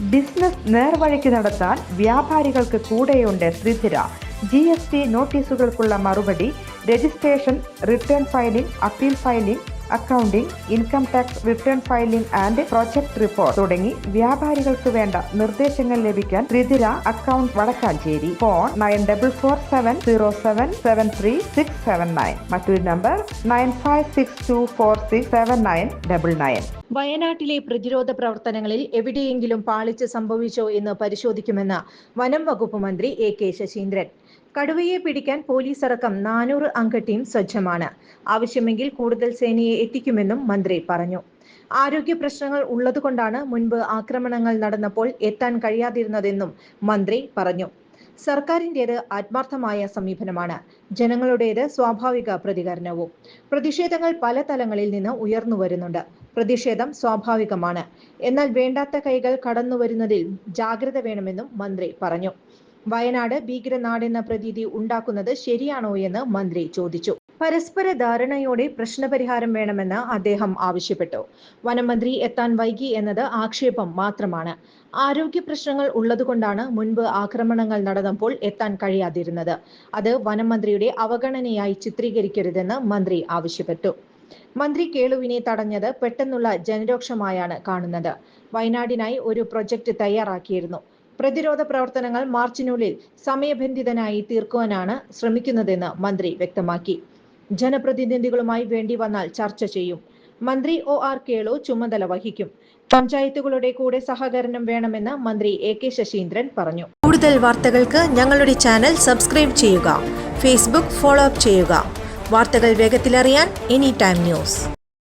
Business നേർവഴിക്ക് നടത്താൻ വ്യാപാരികൾക്ക് കൂടെയുണ്ട് ശ്രീധര. ജി എസ് ടി നോട്ടീസുകൾക്കുള്ള മറുപടി registration return filing appeal filing accounting income tax return filing and project report തുടങ്ങി വ്യാപാരികൾക്ക് വേണ്ട നിർദ്ദേശങ്ങൾ ലഭിക്കാൻ ത്രിതിര account Vadakkanchery. Phone nine double four seven zero seven seven three six seven nine മറ്റൊരു number nine five six two four six seven nine double nine വയനാട്ടിലെ പ്രതിരോധ പ്രവർത്തനങ്ങളിൽ എവിടെയെങ്കിലും പാളിച്ച സംഭവിച്ചോ എന്ന് പരിശോധിക്കുമെന്ന് വനം വകുപ്പ് മന്ത്രി എ കെ ശശീന്ദ്രൻ. കടുവയെ പിടിക്കാൻ പോലീസ് അടക്കം നാനൂറ് അംഗ ടീം സജ്ജമാണ്. ആവശ്യമെങ്കിൽ കൂടുതൽ സേനയെ എത്തിക്കുമെന്നും മന്ത്രി പറഞ്ഞു. ആരോഗ്യ പ്രശ്നങ്ങൾ ഉള്ളതുകൊണ്ടാണ് മുൻപ് ആക്രമണങ്ങൾ നടന്നപ്പോൾ എത്താൻ കഴിയാതിരുന്നതെന്നും മന്ത്രി പറഞ്ഞു. സർക്കാരിന്റേത് ആത്മാർത്ഥമായ സമീപനമാണ്. ജനങ്ങളുടേത് സ്വാഭാവിക പ്രതികരണവും. പ്രതിഷേധങ്ങൾ പല തലങ്ങളിൽ നിന്ന് ഉയർന്നു വരുന്നുണ്ട്. പ്രതിഷേധം സ്വാഭാവികമാണ്. എന്നാൽ വേണ്ടാത്ത കൈകൾ കടന്നു വരുന്നതിൽ ജാഗ്രത വേണമെന്നും മന്ത്രി പറഞ്ഞു. വയനാട് ഭീകരനാടെന്ന പ്രതീതി ഉണ്ടാക്കുന്നത് ശരിയാണോ എന്ന് മന്ത്രി ചോദിച്ചു. പരസ്പര ധാരണയോടെ പ്രശ്നപരിഹാരം വേണമെന്ന് അദ്ദേഹം ആവശ്യപ്പെട്ടു. വനമന്ത്രി എത്താൻ വൈകി എന്നത് ആക്ഷേപം മാത്രമാണ്. ആരോഗ്യ പ്രശ്നങ്ങൾ ഉള്ളതുകൊണ്ടാണ് മുൻപ് ആക്രമണങ്ങൾ നടന്നപ്പോൾ എത്താൻ കഴിയാതിരുന്നത്. അത് വനമന്ത്രിയുടെ അവഗണനയായി ചിത്രീകരിക്കരുതെന്ന് മന്ത്രി ആവശ്യപ്പെട്ടു. മന്ത്രി കേളുവിനെ തടഞ്ഞത് പെട്ടെന്നുള്ള ജനരോക്ഷമായാണ് കാണുന്നത്. വയനാടിനായി ഒരു പ്രൊജക്ട് തയ്യാറാക്കിയിരുന്നു. പ്രതിരോധ പ്രവർത്തനങ്ങൾ മാർച്ചിനുള്ളിൽ സമയബന്ധിതനായി തീർക്കുവാനാണ് ശ്രമിക്കുന്നതെന്ന് മന്ത്രി വ്യക്തമാക്കി. ജനപ്രതിനിധികളുമായി വേണ്ടി വന്നാൽ ചർച്ച ചെയ്യും. മന്ത്രി ഒ ആർ കേളു ചുമതല വഹിക്കും. പഞ്ചായത്തുകളുടെ കൂടെ സഹകരണം വേണമെന്ന് മന്ത്രി എ കെ ശശീന്ദ്രൻ പറഞ്ഞു. കൂടുതൽ വാർത്തകൾക്ക് ഞങ്ങളുടെ ചാനൽ സബ്സ്ക്രൈബ് ചെയ്യുക. ഫേസ്ബുക്ക് ഫോളോ അപ്പ് ചെയ്യുക. വാർത്തകൾ വേഗത്തിലറിയാൻ എനി ടൈം ന്യൂസ്.